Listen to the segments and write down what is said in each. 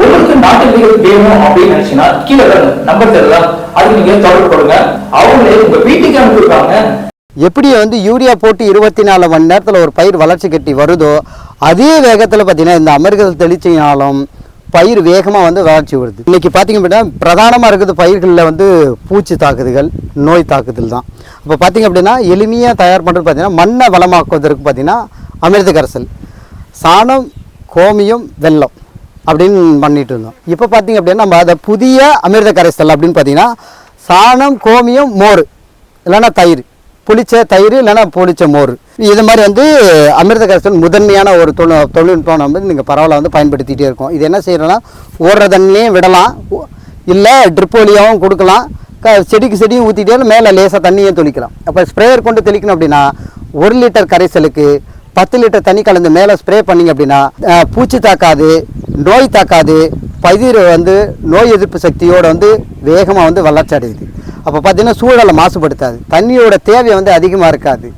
உங்களுக்கு நாட்டு விதைகள் வேணும் அப்படின்னு நினைச்சீங்கன்னா கீழே நம்பர் தெரியலாம் அதுக்கு நீங்க தொடர்பு கொடுங்க. அவங்களே உங்க வீட்டுக்கு அனுப்பிடுவாங்க எப்படி வந்து யூரியா போட்டு இருபத்தி நாலு மணி நேரத்தில் ஒரு பயிர் வளர்ச்சி கட்டி வருதோ அதே வேகத்தில் பார்த்தீங்கன்னா இந்த அமெரிக்கத்தில் தெளிச்சினாலும் பயிர் வேகமாக வந்து வளர்ச்சி வருது. இன்றைக்கி பார்த்தீங்க அப்படின்னா பிரதானமாக இருக்கிறது பயிர்களில் வந்து பூச்சி தாக்குதல்கள் நோய் தாக்குதல் தான். அப்போ பார்த்தீங்க அப்படின்னா எளிமையாக தயார் பண்ணுறது பார்த்தீங்கன்னா மண்ணை வளமாக்குவதற்கு பார்த்தீங்கன்னா அமிர்த கரைசல் சாணம் கோமியம் வெல்லம். அப்படின்னு பண்ணிட்டு இருந்தோம். இப்போ பார்த்தீங்க அப்படின்னா நம்ம அதை புதிய அமிர்த கரைசல் அப்படின்னு பார்த்தீங்கன்னா சாணம் கோமியம் மோர் இல்லைன்னா தயிர். புளிச்ச தயிர் இல்லைன்னா புளிச்ச மோர். இது மாதிரி வந்து அமிர்த கரைசல் முதன்மையான ஒரு தொழில் தொழில்நுட்பம் நம்ம நீங்கள் பரவாயில்ல வந்து பயன்படுத்திகிட்டே இருக்கோம். இது என்ன செய்கிறோன்னா ஓடுற தண்ணிலையும் விடலாம். இல்லை ட்ரிப் வழியாகவும் கொடுக்கலாம். க செடிக்கு செடியும் ஊற்றிட்டே மேலே லேசாக தண்ணியும் தெளிக்கலாம். அப்போ ஸ்ப்ரேயர் கொண்டு தெளிக்கணும் அப்படின்னா ஒரு லிட்டர் கரைசலுக்கு பத்து லிட்டர் தண்ணி கலந்து மேலே ஸ்ப்ரே பண்ணிங்க அப்படின்னா பூச்சி தாக்காது. நோய் தாக்காது பயிர் வந்து நோய் எதிர்ப்பு சக்தியோட வந்து வேகமாக வந்து வளர்ச்சி அடையுது. அப்போ பார்த்தீங்கன்னா சூழலை மாசுபடுத்தாது. தண்ணியோட தேவை வந்து அதிகமாக இருக்காது.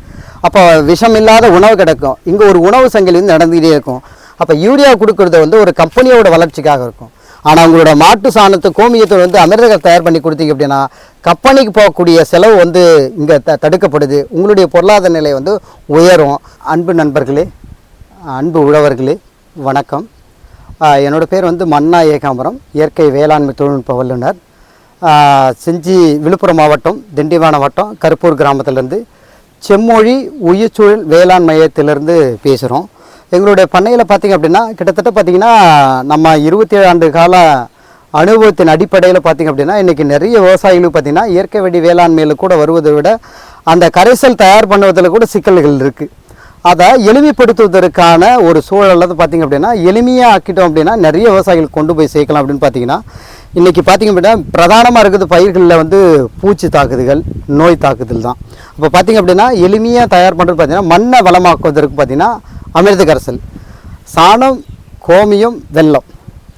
அப்போ விஷம் இல்லாத உணவு கிடைக்கும். இங்கே ஒரு உணவு சங்கிலி வந்து நடந்துகிட்டே இருக்கும். அப்போ யூரியா கொடுக்கறது வந்து ஒரு கம்பெனியோட வளர்ச்சிக்காக இருக்கும். ஆனால் உங்களோட மாட்டு சாணத்தை கோமியத்தை வந்து அமிர்தகம் தயார் பண்ணி கொடுத்தீங்க அப்படின்னா கம்பெனிக்கு போகக்கூடிய செலவு வந்து இங்கே த தடுக்கப்படுது. உங்களுடைய பொருளாதார நிலை வந்து உயரும். அன்பு நண்பர்களே அன்பு உழவர்களே வணக்கம். என்னோடய பேர் வந்து மன்னா ஏகாம்பரம் இயற்கை வேளாண்மை தொழில்நுட்ப வல்லுனர் செஞ்சி விழுப்புரம் மாவட்டம் திண்டிவனம் வட்டம் கருப்பூர் கிராமத்திலேருந்து செம்மொழி உயிர்ச்சூழல் வேளாண் மையத்திலிருந்து பேசுகிறோம் எங்களுடைய பண்ணையில் பார்த்திங்க அப்படின்னா கிட்டத்தட்ட பார்த்திங்கன்னா நம்ம இருபத்தி ஏழு ஆண்டு கால அனுபவத்தின் அடிப்படையில் பார்த்திங்க அப்படின்னா இன்றைக்கி நிறைய விவசாயிகளுக்கு பார்த்திங்கன்னா இயற்கை வழி வேளாண்மையில் கூட வருவதை விட அந்த கரைசல் தயார் பண்ணுவதில் கூட சிக்கல்கள் இருக்குது அதை எளிமைப்படுத்துவதற்கான ஒரு சூழல் வந்து பார்த்திங்க அப்படின்னா எளிமையாக ஆக்கிட்டோம் அப்படின்னா நிறைய விவசாயிகள் கொண்டு போய் சேர்க்கலாம் அப்படின்னு பார்த்தீங்கன்னா இன்றைக்கி பார்த்திங்க அப்படின்னா பிரதானமாக இருக்குது பயிர்களில் வந்து பூச்சி தாக்குதல்கள் நோய் தாக்குதல் தான். அப்போ பார்த்திங்க அப்படின்னா எளிமையாக தயார் பண்ணுறது பார்த்திங்கன்னா மண்ணை வளமாக்குவதற்கு பார்த்திங்கன்னா அமிர்த கரைசல் சாணம் கோமியம் வெள்ளம்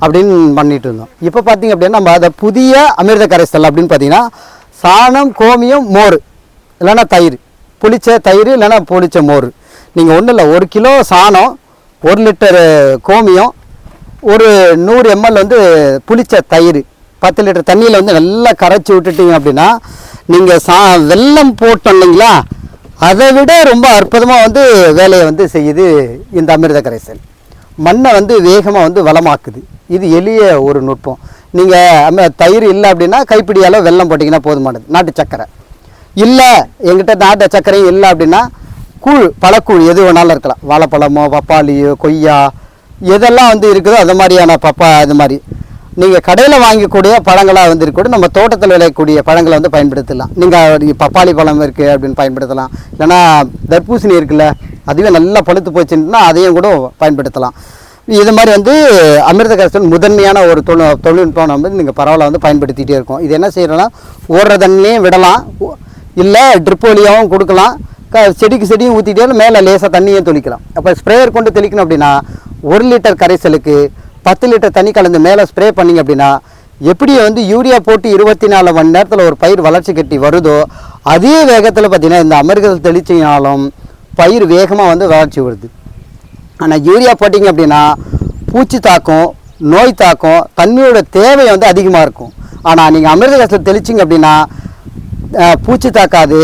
அப்படின்னு பண்ணிட்டு இருந்தோம். இப்போ பார்த்திங்க அப்படின்னா நம்ம அதை புதிய அமிர்த கரைசல் அப்படின்னு பார்த்தீங்கன்னா சாணம் கோமியம் மோர் இல்லைன்னா தயிர் புளிச்ச தயிர் இல்லைன்னா புளிச்ச மோர். நீங்கள் ஒன்றும் இல்லை ஒரு கிலோ சாணம் ஒரு லிட்டரு கோமியம் ஒரு நூறு எம்எல் வந்து புளிச்ச தயிர். பத்து லிட்டர் தண்ணியில் வந்து நல்லா கரைச்சி விட்டுட்டீங்க அப்படின்னா நீங்கள் சா வெல்லம் போட்டோம் இல்லைங்களா? அதை விட ரொம்ப அற்புதமாக வந்து வேலையை வந்து செய்யுது இந்த அமிர்த கரைசல் மண்ணை வந்து வேகமாக வந்து வளமாக்குது. இது எளிய ஒரு நுட்பம். நீங்கள் தயிர் இல்லை அப்படின்னா கைப்பிடி அளவு வெல்லம் போட்டிங்கன்னா போதுமானது. நாட்டு சக்கரை. இல்லை எங்கிட்ட நாட்டு சர்க்கரையும் இல்லை அப்படின்னா கூழ் பழக்கூழ் எது வேணாலும் இருக்கலாம். வாழைப்பழமோ பப்பாளியோ கொய்யா எதெல்லாம் வந்து இருக்குதோ அது மாதிரியான பப்பா இது மாதிரி. நீங்கள் கடையில் வாங்கக்கூடிய பழங்களாக வந்து இருக்கக்கூட நம்ம தோட்டத்தில் விளையக்கூடிய பழங்களை வந்து பயன்படுத்தலாம். நீங்கள் பப்பாளி பழம் இருக்குது அப்படின்னு பயன்படுத்தலாம். இல்லைனா தர்பூசணி இருக்குல்ல அதுவே நல்லா பழுத்து போச்சுன்னா அதையும் கூட பயன்படுத்தலாம். இது மாதிரி வந்து அமிர்த கரைசல் முதன்மையான ஒரு தொழில் தொழில்நுட்பம் நம்ம நீங்கள் பரவாயில்ல வந்து பயன்படுத்திகிட்டே இருக்கோம். இது என்ன செய்கிறோன்னா ஓடுற தண்ணிலையும் விடலாம். இல்லை ட்ரிப் வழியாகவும் கொடுக்கலாம். க செடிக்கு செடியும் ஊற்றிட்டே மேலே லேசாக தண்ணியும் தெளிக்கலாம். அப்போ ஸ்ப்ரேயர் கொண்டு தெளிக்கணும் அப்படின்னா ஒரு லிட்டர் கரைசலுக்கு பத்து லிட்டர் தண்ணி கலந்து மேலே ஸ்ப்ரே பண்ணிங்க அப்படின்னா எப்படி வந்து யூரியா போட்டு இருபத்தி நாலு மணி நேரத்தில் ஒரு பயிர் வளர்ச்சி கட்டி வருதோ அதே வேகத்தில் பார்த்தீங்கன்னா இந்த அமிர்தத்தில் தெளிச்சினாலும் பயிர் வேகமாக வந்து வளர்ச்சி வருது. ஆனால் யூரியா போட்டிங்க அப்படின்னா பூச்சி தாக்கம் நோய் தாக்கம் தண்ணியோட தேவை வந்து அதிகமாக இருக்கும். ஆனால் நீங்கள் அமிர்த கரைசல் தெளிச்சிங்க அப்படின்னா பூச்சி தாக்காது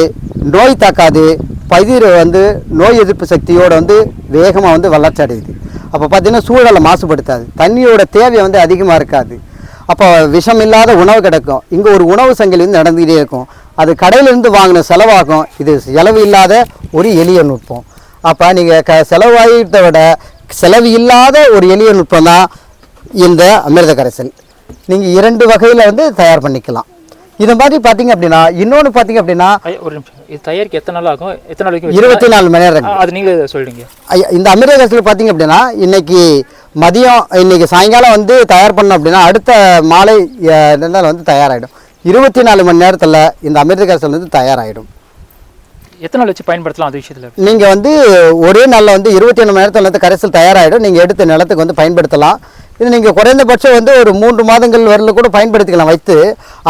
நோய் தாக்காது. பயிர் வந்து நோய் எதிர்ப்பு சக்தியோட வந்து வேகமாக வந்து வளர்ச்சி அடையுது. அப்போ பார்த்தீங்கன்னா சூழலை மாசுபடுத்தாது. தண்ணியோட தேவை வந்து அதிகமாக இருக்காது. அப்போ விஷம் இல்லாத உணவு கிடைக்கும். இங்கே ஒரு உணவு சங்கிலி வந்து நடந்துகிட்டே இருக்கும். அது கடையிலேருந்து வாங்கின செலவாகும். இது செலவு இல்லாத ஒரு எளிய நுட்பம். அப்போ நீங்கள் க செலவாகிறத விட செலவு இல்லாத ஒரு எளிய நுட்பம் தான் இந்த அமிர்த கரைசல் நீங்கள் இரண்டு வகையில் வந்து தயார் பண்ணிக்கலாம். இது மாதிரி பார்த்தீங்க அப்படின்னா இன்னொன்று பார்த்தீங்க அப்படின்னா ஒரு நிமிஷம். இது தயாரிக்க எத்தனை நாள் ஆகும்? எத்தனை நாள் வரைக்கும் இருபத்தி நாலு மணி நேரம். அது நீங்களே சொல்லிடுங்க ஐயா, இந்த அமிர்த கரைசல் பார்த்தீங்க அப்படின்னா இன்னைக்கு மதியம் இன்னைக்கு சாயங்காலம் வந்து தயார் பண்ணோம் அப்படின்னா அடுத்த மாலை அஹ், ரெண்டு நாள் வந்து தயாராகிடும் இருபத்தி நாலு மணி நேரத்தில் இந்த அமிர்த கரைசல் வந்து தயாராகிடும் எத்தனை நாள் வச்சு பயன்படுத்தலாம் அது விஷயத்துல? நீங்கள் வந்து ஒரே நாளில் வந்து இருபத்தி ஏழு மணி நேரத்தில் வந்து கரைசல் தயாராகிடும் நீங்கள் எடுத்த நிலத்துக்கு வந்து பயன்படுத்தலாம். இது நீங்கள் குறைந்தபட்சம் வந்து ஒரு மூன்று மாதங்கள் வரல கூட பயன்படுத்திக்கலாம் வைத்து.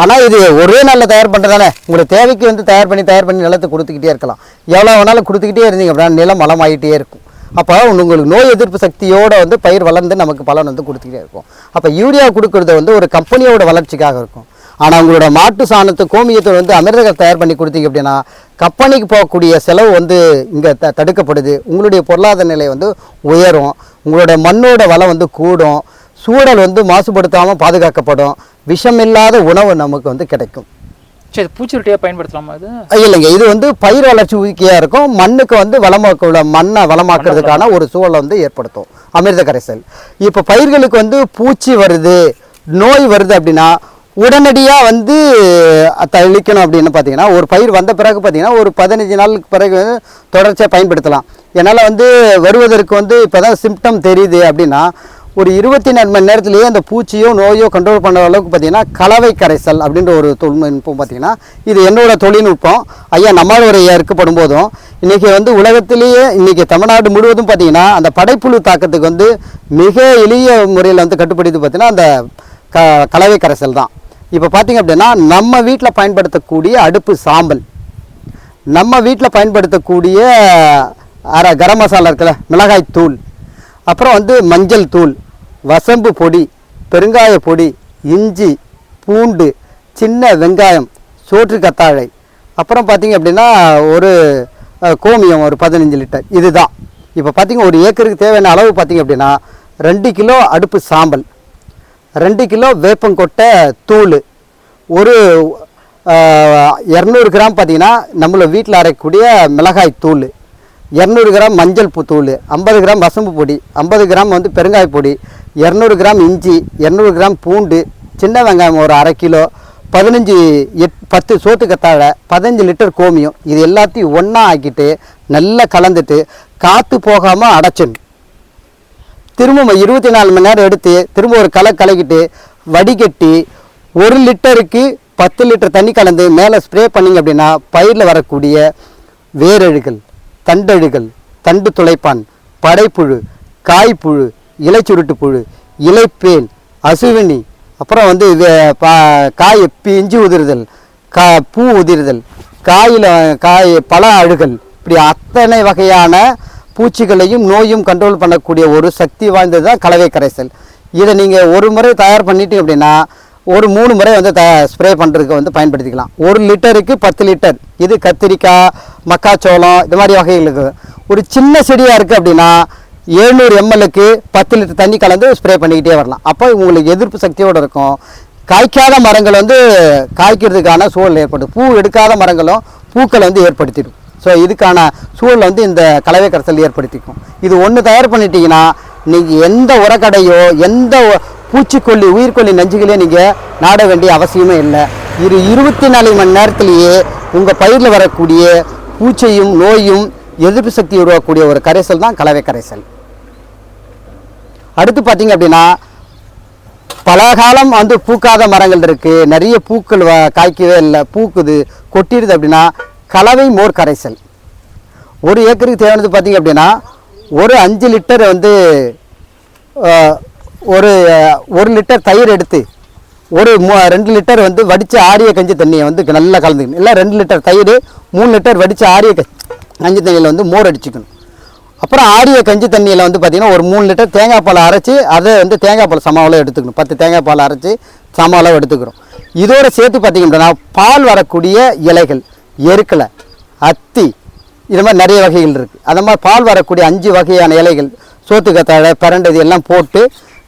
ஆனால் இது ஒரே நாளில் தயார் பண்ணுறதானே உங்களுக்கு தேவைக்கு வந்து தயார் பண்ணி தயார் பண்ணி நிலத்தை கொடுத்துக்கிட்டே இருக்கலாம். எவ்வளோ வேணாலும் கொடுத்துக்கிட்டே இருந்தீங்க அப்படின்னா நிலம் மலமாயிட்டே இருக்கும். அப்போ உங்களுக்கு நோய் எதிர்ப்பு சக்தியோடு வந்து பயிர் வளர்ந்து நமக்கு பலன் வந்து கொடுத்துக்கிட்டே இருக்கும். அப்போ யூரியா கொடுக்கறத வந்து ஒரு கம்பெனியோட வளர்ச்சிக்காக இருக்கும். ஆனால் உங்களோட மாட்டு சாணத்தை கோமியத்தை வந்து அமிர்தகர் தயார் பண்ணி கொடுத்தீங்க அப்படின்னா கம்பெனிக்கு போகக்கூடிய செலவு வந்து இங்கே த தடுக்கப்படுது. உங்களுடைய பொருளாதார நிலை வந்து உயரும். உங்களோட மண்ணோட வளம் வந்து கூடும். சூழல் வந்து மாசுபடுத்தாமல் பாதுகாக்கப்படும். விஷமில்லாத உணவு நமக்கு வந்து கிடைக்கும். சரி பூச்சிரொட்டியாக பயன்படுத்தலாமா அது இல்லைங்க. இது வந்து பயிர் வளர்ச்சி ஊக்கியாக இருக்கும். மண்ணுக்கு வந்து வளமாக்க மண்ணை வளமாக்குறதுக்கான ஒரு சூழலை வந்து ஏற்படுத்தும். அமிர்த கரைசல். இப்போ பயிர்களுக்கு வந்து பூச்சி வருது நோய் வருது அப்படின்னா உடனடியாக வந்து தெளிக்கணும் அப்படின்னு பார்த்தீங்கன்னா ஒரு பயிர் வந்த பிறகு பார்த்தீங்கன்னா ஒரு பதினஞ்சு நாளுக்கு பிறகு வந்து தொடர்ச்சியாக பயன்படுத்தலாம். என்னால் வந்து வருவதற்கு வந்து இப்போ தான் சிம்டம் தெரியுது அப்படின்னா ஒரு இருபத்தி நாலு மணி நேரத்திலேயே அந்த பூச்சியோ நோயோ கண்ட்ரோல் பண்ணுற அளவுக்கு பார்த்தீங்கன்னா கலவை கரைசல் அப்படின்ற ஒரு தொழில்நுட்பம் பார்த்தீங்கன்னா இது என்னோடய தொழில்நுட்பம். ஐயா நம்மளுடைய இருக்கப்படும் போதும் இன்றைக்கி வந்து உலகத்திலேயே இன்றைக்கி தமிழ்நாடு முழுவதும் பார்த்தீங்கன்னா அந்த படைப்புழு தாக்கத்துக்கு வந்து மிக எளிய முறையில் வந்து கட்டுப்படுத்தி பார்த்திங்கன்னா அந்த க கலவை கரைசல் தான். இப்போ பார்த்தீங்க அப்படின்னா நம்ம வீட்டில் பயன்படுத்தக்கூடிய அடுப்பு சாம்பல். நம்ம வீட்டில் பயன்படுத்தக்கூடிய அரை கரம் மசாலா இருக்குல்ல மிளகாய் தூள் அப்புறம் வந்து மஞ்சள் தூள் வசம்பு பொடி பெருங்காய பொடி இஞ்சி பூண்டு சின்ன வெங்காயம் சோற்று கத்தாழை. அப்புறம் பார்த்தீங்க அப்படின்னா ஒரு கோமியம் ஒரு பதினஞ்சு லிட்டர். இதுதான். இப்போ பார்த்திங்க ஒரு ஏக்கருக்கு தேவையான அளவு பார்த்தீங்க அப்படின்னா ரெண்டு கிலோ அடுப்பு சாம்பல் ரெண்டு கிலோ வேப்பங்கொட்டை தூள் ஒரு இரநூறு கிராம் பார்த்திங்கன்னா நம்மளை வீட்டில் அரைக்கக்கூடிய மிளகாய் தூள். இரநூறு கிராம் மஞ்சள் தூள் ஐம்பது கிராம் வசம்பு பொடி ஐம்பது கிராம் வந்து பெருங்காய பொடி இரநூறு கிராம் இஞ்சி இரநூறு கிராம் பூண்டு சின்ன வெங்காயம் ஒரு அரை கிலோ பதினஞ்சு எட் பத்து சோத்து கத்தாழை பதினஞ்சு லிட்டர் கோமியம் இது எல்லாத்தையும் ஒன்றா ஆக்கிட்டு நல்லா கலந்துட்டு காற்று போகாமல் அடைச்சிடணும். திரும்ப இருபத்தி நாலு மணி நேரம் எடுத்து திரும்ப ஒரு களை கலக்கிட்டு வடிகட்டி ஒரு லிட்டருக்கு பத்து லிட்டர் தண்ணி கலந்து மேலே ஸ்ப்ரே பண்ணிங்க அப்படின்னா பயிரில் வரக்கூடிய வேரழுகள் தண்டழுகள் தண்டு துளைப்பான் படைப்புழு காய்ப்புழு இலைச்சுருட்டு புழு இலைப்பேன் அசுவினி அப்புறம் வந்து இது பா- காய் பிஞ்சு உதிர்தல் கா பூ உதிர்தல் காயில் காய் பல அழுகல் இப்படி அத்தனை வகையான பூச்சிகளையும் நோயும் கண்ட்ரோல் பண்ணக்கூடிய ஒரு சக்தி வாய்ந்தது தான் கலவை கரைசல் இதை நீங்கள் ஒரு முறை தயார் பண்ணிட்டீங்க அப்படின்னா ஒரு மூணு முறை வந்து த ஸ்ப்ரே பண்ணுறதுக்கு வந்து பயன்படுத்திக்கலாம். ஒரு லிட்டருக்கு பத்து லிட்டர். இது கத்திரிக்காய் மக்காச்சோளம் இது மாதிரி வகைகளுக்கு ஒரு சின்ன செடியாக இருக்குது அப்படின்னா எழுநூறு எம்எல்லுக்கு பத்து லிட்டர் தண்ணி கலந்து ஸ்ப்ரே பண்ணிக்கிட்டே வரலாம். அப்போ உங்களுக்கு எதிர்ப்பு சக்தியோடு இருக்கும். காய்க்காத மரங்கள் வந்து காய்க்கிறதுக்கான சூழல் ஏற்படும். பூ எடுக்காத மரங்களும் பூக்களை வந்து ஏற்படுத்திடும். ஸோ இதுக்கான சூழல் வந்து இந்த கலவை கரைசல் ஏற்படுத்திக்கும். இது ஒன்று தயார் பண்ணிட்டீங்கன்னா நீங்கள் எந்த உரக்கடையோ எந்த பூச்சிக்கொல்லி உயிர்கொல்லி நஞ்சுகளையும் நீங்கள் நாட வேண்டிய அவசியமே இல்லை. இரு இருபத்தி நாலு மணி நேரத்திலேயே உங்கள் பயிரில் வரக்கூடிய பூச்சையும் நோயும் எதிர்ப்பு சக்தி உருவாக்கக்கூடிய ஒரு கரைசல் தான் கலவை கரைசல். அடுத்து பார்த்தீங்க அப்படின்னா பலகாலம் வந்து பூக்காத மரங்கள் இருக்குது நிறைய பூக்கள் வ- காய்க்கவே இல்லை. பூக்குது கொட்டிடுது அப்படின்னா கலவை மோர் கரைசல். ஒரு ஏக்கருக்கு தேவையானது பார்த்தீங்க அப்படின்னா ஒரு அஞ்சு லிட்டர் வந்து ஒரு ஒரு லிட்டர் தயிர் எடுத்து ஒரு மூ ரெண்டு லிட்டர் வந்து வடித்த ஆரிய கஞ்சி தண்ணியை வந்து நல்லா கலந்துக்கணும். இல்லை ரெண்டு லிட்டர் தயிர் மூணு லிட்டர் வடித்து ஆரிய கஞ்சி தண்ணியில் வந்து மோர் அடிச்சுக்கணும். அப்புறம் ஆரிய கஞ்சி தண்ணியில் வந்து பார்த்திங்கன்னா ஒரு மூணு லிட்டர் தேங்காய் பால் அரைச்சி அதை வந்து தேங்காய் பால் சம எடுத்துக்கணும். பத்து தேங்காய் பால் அரைச்சி சம எடுத்துக்கிறோம். இதோட சேர்த்து பார்த்திங்கன்னா பால் வரக்கூடிய இலைகள் எருக்கலை அத்தி இது மாதிரி நிறைய வகைகள் இருக்குது அந்த மாதிரி பால் வரக்கூடிய அஞ்சு வகையான இலைகள் சோத்துக்கத்தாழை பரண்டு இது எல்லாம் போட்டு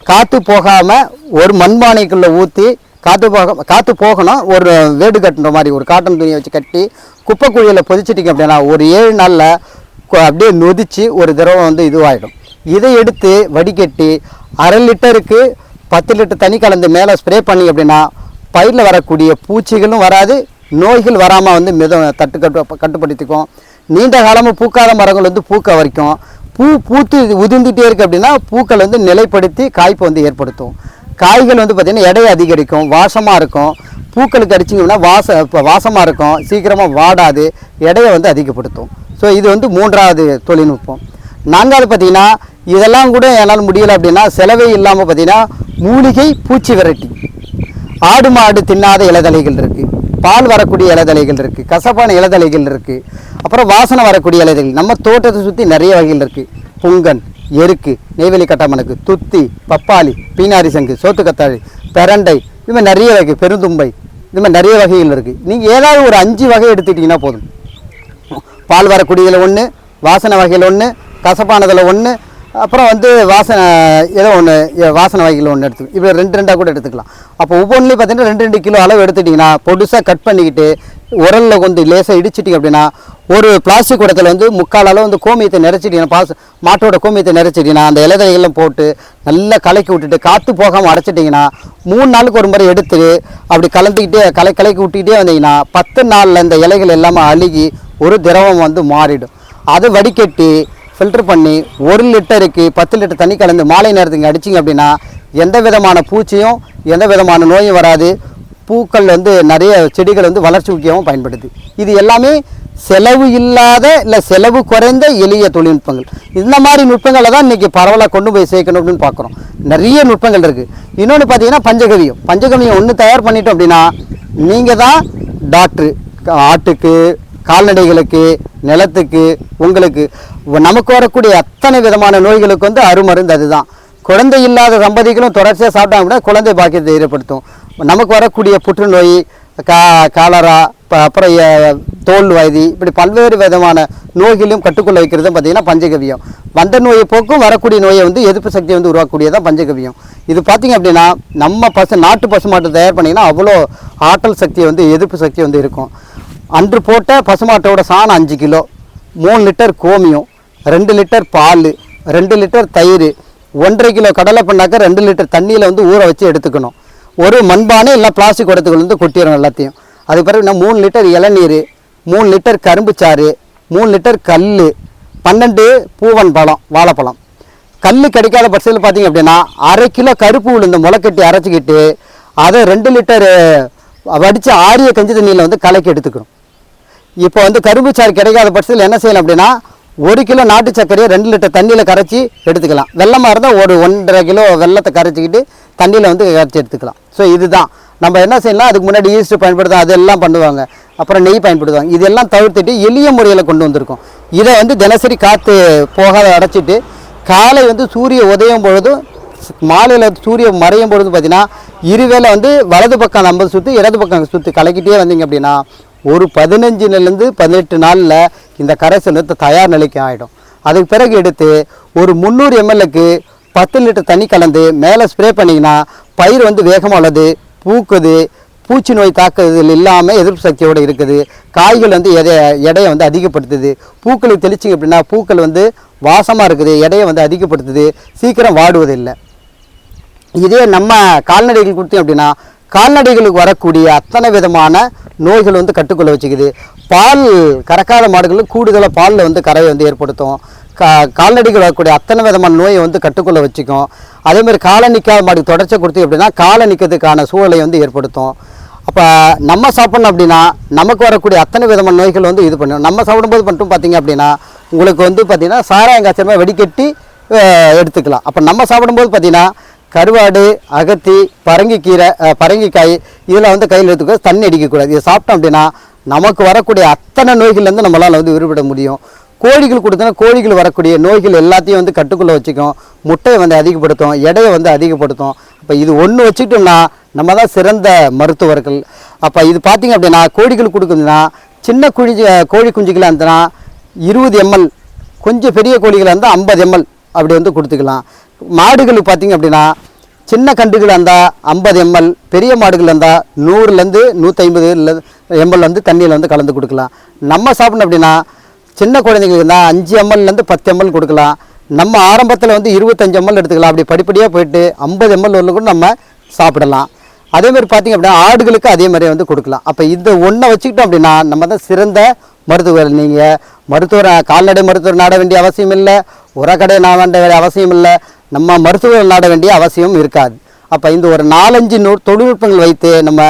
காற்று போகாமல் ஒரு மண்பானைக்குள்ளே ஊற்றி காற்று போக காற்று போகணும். ஒரு வேடு கட்டுற மாதிரி ஒரு காட்டன் துணியை வச்சு கட்டி குப்பை குழியில் பொதிச்சிட்டிங்க அப்படின்னா ஒரு ஏழு நாளில் அப்படியே நொதிச்சு ஒரு திரவம் வந்து இதுவாகிடும் இதை எடுத்து வடிகட்டி அரை லிட்டருக்கு பத்து லிட்டர் தண்ணி கலந்து மேலே ஸ்ப்ரே பண்ணி அப்படின்னா பயிரில் வரக்கூடிய பூச்சிகளும் வராது நோய்கள் வராமல் வந்து மித தட்டு கட்டு கட்டுப்படுத்திக்கும். நீண்ட காலமாக பூக்காத மரங்கள் வந்து பூக்க வரைக்கும் பூ பூத்து உதிர்ந்துட்டே இருக்குது அப்படின்னா பூக்கள் வந்து நிலைப்படுத்தி காய்ப்பு வந்து ஏற்படுத்தும். காய்கள் வந்து பார்த்திங்கன்னா எடை அதிகரிக்கும் வாசமாக இருக்கும். பூக்களுக்கு அடிச்சிங்கன்னா வாச இப்போ வாசமாக இருக்கும். சீக்கிரமாக வாடாது. எடையை வந்து அதிகப்படுத்தும். ஸோ இது வந்து மூன்றாவது தொழில்நுட்பம். நான்காவது பார்த்தீங்கன்னா இதெல்லாம் கூட என்னால் முடியலை அப்படின்னா செலவே இல்லாமல் பார்த்தீங்கன்னா மூலிகை பூச்சி விரட்டி. ஆடு மாடு தின்னாத இலைதலைகள் இருக்குது பால் வரக்கூடிய இலைதலைகள் இருக்குது கசப்பான இலதலைகள் இருக்குது அப்புறம் வாசனை வரக்கூடிய இலைதலைகள் நம்ம தோட்டத்தை சுற்றி நிறைய வகைகள் இருக்குது பொங்கன் எருக்கு நெய்வேலி கட்டமனுக்கு துத்தி பப்பாளி பீனாரி சங்கு சோத்துக்கத்தாழி பெரண்டை இது மாதிரி நிறைய வகை. பெருந்தும்பை இது மாதிரி நிறைய வகைகள் இருக்குது நீங்கள் ஏதாவது ஒரு அஞ்சு வகை எடுத்துக்கிட்டிங்கன்னா போதும். பால் வரக்கூடியதில் ஒன்று வாசனை வகையில் ஒன்று கசப்பானதில் ஒன்று அப்புறம் வந்து வாசனை ஏதோ ஒன்று வாசனை வகையில் ஒன்று எடுத்து இப்போ ரெண்டு ரெண்டாக கூட எடுத்துக்கலாம். அப்போ ஒவ்வொன்றுலையும் பார்த்தீங்கன்னா ரெண்டு ரெண்டு கிலோ அளவு எடுத்துட்டிங்கன்னா பொடுசாக கட் பண்ணிக்கிட்டு உரலில் கொஞ்சம் லேசாக இடிச்சிட்டிங்க அப்படின்னா ஒரு பிளாஸ்டிக் குடத்தில் வந்து முக்கால் வந்து கோமியத்தை நிறச்சிட்டிங்கன்னா பாஸ் மாட்டோட கோமியத்தை நிறச்சிட்டிங்கன்னா அந்த இலதையெல்லாம் போட்டு நல்லா கலக்கி விட்டுட்டு காற்று போகாமல் அடைச்சிட்டிங்கன்னா மூணு நாளுக்கு ஒரு முறை எடுத்து அப்படி கலந்துக்கிட்டே கலை கலக்கி விட்டுக்கிட்டே வந்தீங்கன்னா பத்து நாளில் இந்த இலைகள் எல்லாமே அழுகி ஒரு திரவம் வந்து மாறிடும். அதை வடிகட்டி ஃபில்டர் பண்ணி ஒரு லிட்டருக்கு பத்து லிட்டர் தண்ணி கலந்து மாலை நேரத்துக்கு அடிச்சிங்க அப்படின்னா எந்த விதமான பூச்சியும் எந்த விதமான நோயும் வராது. பூக்கள் வந்து நிறைய செடிகள் வந்து வளர்ச்சி ஊக்கியவும் பயன்படுது. இது எல்லாமே செலவு இல்லாத இல்லை செலவு குறைந்த எளிய தொழில்நுட்பங்கள். இந்த மாதிரி நுட்பங்களை தான் இன்றைக்கி பரவலாக கொண்டு போய் சேர்க்கணும் அப்படின்னு பார்க்குறோம். நிறைய நுட்பங்கள் இருக்குது இன்னொன்று பார்த்தீங்கன்னா பஞ்சகவியம். பஞ்சகவியம் ஒன்று தயார் பண்ணிட்டோம் அப்படின்னா நீங்கள் தான் டாக்டரு. ஆட்டுக்கு கால்நடைகளுக்கு நிலத்துக்கு உங்களுக்கு நமக்கு வரக்கூடிய அத்தனை விதமான நோய்களுக்கு வந்து அருமருந்து அதுதான். குழந்தை இல்லாத தம்பதிகளும் தொடர்ச்சியாக சாப்பிட்டாங்க அப்படின்னா குழந்தை பாக்கியத்தை ஏற்படுத்தும். நமக்கு வரக்கூடிய புற்றுநோய் கா காலரா இப்போ அப்புறம் தோல் வயதி இப்படி பல்வேறு விதமான நோய்களையும் கட்டுக்குள்ள வைக்கிறது பார்த்தீங்கன்னா பஞ்சகவியம் வந்த நோயை போக்கும் வரக்கூடிய நோயை வந்து எதிர்ப்பு சக்தியை வந்து உருவாக்கக்கூடியதான் பஞ்சகவியம் இது பார்த்திங்க அப்படின்னா நம்ம பசு நாட்டு பசுமாட்டை தயார் பண்ணிங்கன்னா அவ்வளோ ஆற்றல் சக்தியை வந்து எதிர்ப்பு சக்தி வந்து இருக்கும். அன்று போட்ட பசுமாட்டோட சாணம் அஞ்சு கிலோ மூணு லிட்டர் கோமியம் ரெண்டு லிட்டர் பால் ரெண்டு லிட்டர் தயிர் ஒன்றரை கிலோ கடலை பண்ணாக்க ரெண்டு லிட்டர் தண்ணியில் வந்து ஊற வச்சு எடுத்துக்கணும். ஒரு மண்பானை இல்லை பிளாஸ்டிக் குடத்துக்குள்ள வந்து கொட்டிடும் எல்லாத்தையும். அதுக்கு பிறகு இன்னும் மூணு லிட்டர் இளநீர் மூணு லிட்டர் கரும்புச்சாறு மூணு லிட்டர் கல் பன்னெண்டு பூவன் பழம் வாழைப்பழம். கல் கிடைக்காத பட்சத்தில் பார்த்தீங்க அப்படின்னா அரை கிலோ கருப்பு உளுந்து முளைக்கட்டி அரைச்சிக்கிட்டு அதை ரெண்டு லிட்டர் வடித்து ஆரிய கஞ்சி தண்ணியில் வந்து கலக்கி எடுத்துக்கணும். இப்போ வந்து கரும்பு சாறு கிடைக்காத பட்சத்தில் என்ன செய்யலாம் அப்படின்னா ஒரு கிலோ நாட்டு சர்க்கரையை ரெண்டு லிட்டர் தண்ணியில் கரைச்சி எடுத்துக்கலாம். வெள்ளமாக இருந்தால் ஒரு ஒன்றரை கிலோ வெள்ளத்தை கரைச்சிக்கிட்டு தண்ணியில் வந்து கரைச்சி எடுத்துக்கலாம். ஸோ இதுதான். நம்ம என்ன செய்யலாம்? அதுக்கு முன்னாடி ஈஸ்ட் பயன்படுத்தும் அதெல்லாம் பண்ணுவாங்க. அப்புறம் நெய் பயன்படுத்துவாங்க. இதெல்லாம் தவிர்த்துட்டு எளிய முறையில் கொண்டு வந்திருக்கோம். இதை வந்து தினசரி காற்று போகாத அடைச்சிட்டு காலை வந்து சூரிய உதயம் பொழுதும் மாலையில் சூரியன் மறையும் பொழுது பார்த்தீங்கன்னா இருவேளை வந்து வலது பக்கம் நம்ம சுற்று இடது பக்கம் சுற்று கலக்கிட்டே வந்தீங்க அப்படின்னா ஒரு பதினஞ்சுலேருந்து பதினெட்டு நாளில் இந்த கரைசல் தயார் நிலைக்கு ஆகிடும் அதுக்கு பிறகு எடுத்து ஒரு முந்நூறு எம்எல்ஏக்கு பத்து லிட்டர் தண்ணி கலந்து மேலே ஸ்ப்ரே பண்ணிங்கன்னா பயிர் வந்து வேகமாக உள்ளது பூக்குது பூச்சி நோய் தாக்குதல் இல்லாமல் எதிர்ப்பு சக்தியோடு இருக்குது. காய்கள் வந்து எடை எடையை வந்து அதிகப்படுத்துது. பூக்களை தெளிச்சிங்க அப்படின்னா பூக்கள் வந்து வாசமாக இருக்குது எடையை வந்து அதிகப்படுத்துது சீக்கிரம் வாடுவதில்லை. இதே நம்ம கால்நடைகள் கொடுத்தோம் அப்படின்னா கால்நடைகளுக்கு வரக்கூடிய அத்தனை விதமான நோய்கள் வந்து கட்டுக்குள்ளே வச்சுக்குது. பால் கறக்காத மாடுகளுக்கு கூடுதலாக பாலில் வந்து கரையை வந்து ஏற்படுத்தும். கா கால்நடைகள் வரக்கூடிய அத்தனை விதமான நோயை வந்து கட்டுக்குள்ள வச்சுக்கும். அதேமாதிரி காலை நிற்காத மாதிரி தொடர்ச்சி கொடுத்து அப்படின்னா காலை நிற்கிறதுக்கான சூழலை வந்து ஏற்படுத்தும். அப்போ நம்ம சாப்பிட்ணும் அப்படின்னா நமக்கு வரக்கூடிய அத்தனை விதமான நோய்கள் வந்து இது பண்ணும். நம்ம சாப்பிடும்போது மட்டும் பார்த்தீங்க அப்படின்னா உங்களுக்கு வந்து பார்த்திங்கன்னா சாராயம் காய்ச்சல் வெடிக்கட்டி எடுத்துக்கலாம். அப்போ நம்ம சாப்பிடும்போது பார்த்திங்கன்னா கருவாடு அகத்தி பரங்கிக்கீரை பரங்கிக்காய் இதெல்லாம் வந்து கையில் எடுத்துக்கூட தண்ணி அடிக்கக்கூடாது. இதை சாப்பிட்டோம் அப்படின்னா நமக்கு வரக்கூடிய அத்தனை நோய்கள்லேருந்து நம்மளால் வந்து விடுபட முடியும். கோழிகள் கொடுத்தனா கோழிகள் வரக்கூடிய நோய்கள் எல்லாத்தையும் வந்து கட்டுக்குள்ளே வச்சுக்கும் முட்டையை வந்து அதிகப்படுத்தும் எடையை வந்து அதிகப்படுத்தும். அப்போ இது ஒன்று வச்சுக்கிட்டோம்னா நம்ம தான் சிறந்த மருத்துவர்கள். அப்போ இது பார்த்தீங்க அப்படின்னா கோழிகள் கொடுக்குதுன்னா சின்ன குழி கோழி குஞ்சுகளாக இருந்ததுன்னா இருபது எம்எல் கொஞ்சம் பெரிய கோழிகளாக இருந்தால் ஐம்பது எம்எல் அப்படி வந்து கொடுத்துக்கலாம். மாடுகளுக்கு பார்த்திங்க அப்படின்னா சின்ன கண்டுகளாக இருந்தால் ஐம்பது எம்எல் பெரிய மாடுகள் இருந்தால் நூறுலேருந்து நூற்றி எம்எல் வந்து தண்ணியில் வந்து கலந்து கொடுக்கலாம். நம்ம சாப்பிடணும் அப்படின்னா சின்ன குழந்தைங்களுக்கு இருந்தால் அஞ்சு எம்எல்லேருந்து பத்து எம்எல் கொடுக்கலாம். நம்ம ஆரம்பத்தில் வந்து இருபத்தஞ்சு எம்எல் எடுத்துக்கலாம். அப்படி படிப்படியாக போயிட்டு ஐம்பது எம்எல் வரல கூட நம்ம சாப்பிடலாம். அதே மாதிரி பார்த்தீங்க அப்படின்னா ஆடுகளுக்கு அதே மாதிரி வந்து கொடுக்கலாம். அப்போ இந்த ஒன்றை வச்சுக்கிட்டோம் அப்படின்னா நம்ம தான் சிறந்த மருத்துவர். நீங்கள் மருத்துவர் கால்நடை மருத்துவர் நாட வேண்டிய அவசியம் இல்லை. உரக்கடை நாட வேண்டிய அவசியம் இல்லை. நம்ம மருத்துவர் நாட வேண்டிய அவசியம் இருக்காது. அப்போ இந்த ஒரு நாலஞ்சு நூ தொழில்நுட்பங்கள் வைத்து நம்ம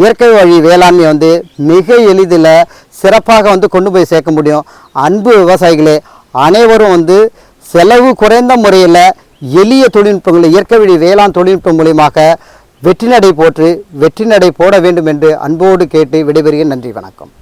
இயற்கை வழி வேளாண்மை வந்து மிக எளிதில் சிறப்பாக வந்து கொண்டு போய் சேர்க்க முடியும். அன்பு விவசாயிகளே அனைவரும் வந்து செலவு குறைந்த முறையில் எளிய தொழில்நுட்பங்களை இயற்கை வழி வேளாண் தொழில்நுட்பம் மூலியமாக வெற்றி நடை போற்று வெற்றி நடை போட வேண்டும் என்று அன்போடு கேட்டு விடைபெறுகிறேன். நன்றி வணக்கம்.